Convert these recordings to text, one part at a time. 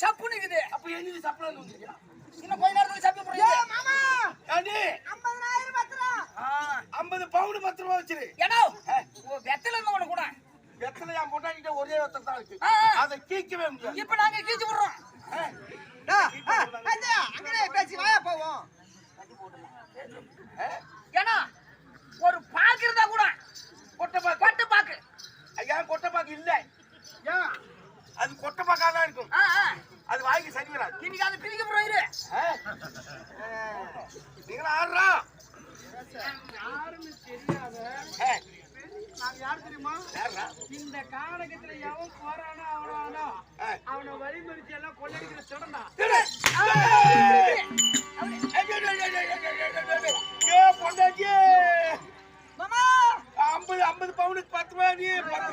சப்புன்னு இருக்குது அப்ப என்னது சப்ளை வந்துருக்கியா இன்னும் கொஞ்ச நேரத்துல சப்பி போடுறீங்க மாமா! ஏண்டி ஐம்பதாயிரம் பத்திரம்? ஐம்பது பவுன் பத்து ரூபா வச்சிரு. ஏடோ வெத்தல இருந்த ஒண்ணு கூட? எத்தனை என் பொண்டாட்டிட்ட ஒரே ஒருத்தர் தான் இருக்கு. அதை கீக்கவே முடியாது. இப்ப நாங்க கீச்சு விடுறோம். அங்கே பேசி வாயா போவோம். ஏன்னா ஒரு பாக்கு இருந்தா கூட கொட்டைப்பாக்கு பட்டு பாக்கு. ஐயா கொட்டைப்பாக்கு இல்ல. ஏன் அது கொட்ட பக்கம் தான் இருக்கும் அது வாய்க்கு சரி வராது இன்னைக்கு அது கிழிக்க போறாரு நீங்களும் ஆடுறா யாருன்னு தெரியாத நான் யார் தெரியுமா இந்த காலகட்டத்துல எவன் போறானோ அவனானோ அவனை வழிமறிச்சு எல்லாம் கொள்ளடிக்கிற தொடர்ந்தான் ஐம்பது ஐம்பது பவுனுக்கு பத்து ரூபாய் நீ பத்து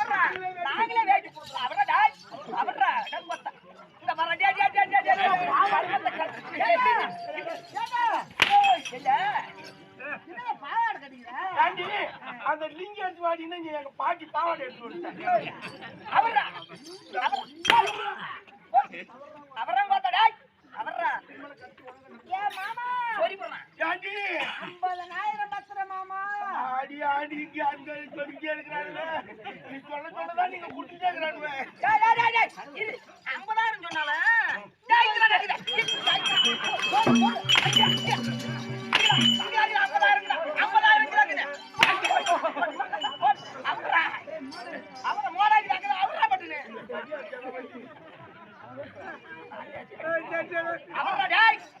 அந்த லிங்க எடுத்து வாடினா எங்க பாட்டி பாவாடை எடுத்து அவரா பார்த்தாடா அவரா ஆடி ஆடி இங்க அந்த சொல்லிட்டே நீங்க குடிச்சிட்டே இருக்கிறாங்க ஐம்பதாயிரம் சொன்னால. All right, guys.